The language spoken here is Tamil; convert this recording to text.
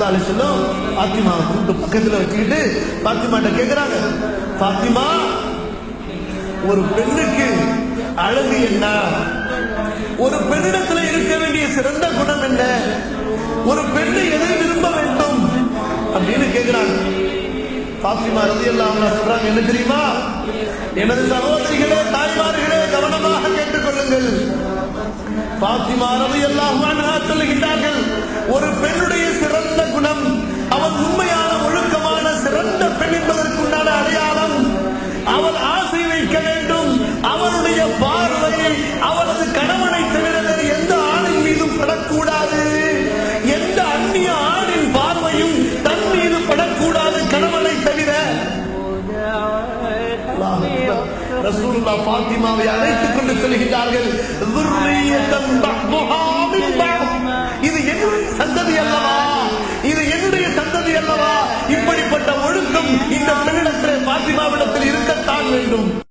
சல்லா அலி சொல்லம் பாத்திமாவை கூட்டு பக்கத்துல வச்சுக்கிட்டு பாத்திமாட்ட கேக்குறாங்க. பாத்திமா ஒரு பெண்ணுக்கு அழகு என்ன? ஒரு பெண்ணிடத்துல இருக்க வேண்டிய சிறந்த குணம் என்ன? ஒரு பெண்ணு எதை விரும்ப வேண்டும்? அப்படின்னு கேக்குறாங்க. பாத்திமா ரதி எல்லாம் சொல்றாங்க என்ன தெரியுமா? எனது சகோதரிகளே தாய்மார்களே கவனமாக கேட்டுக்கொள்ளுங்கள். பாத்திமா ரதி எல்லாம் சொல்லுகின்றார்கள் ரசூலுல்லாஹ் ஃபாத்திமாவை அழைத்துக் கொண்டு செல்கிறார்கள் இது என்னுடைய சந்ததி அல்லவா? இது என்னுடைய சந்ததி அல்லவா? இப்படிப்பட்ட ஒழுங்கு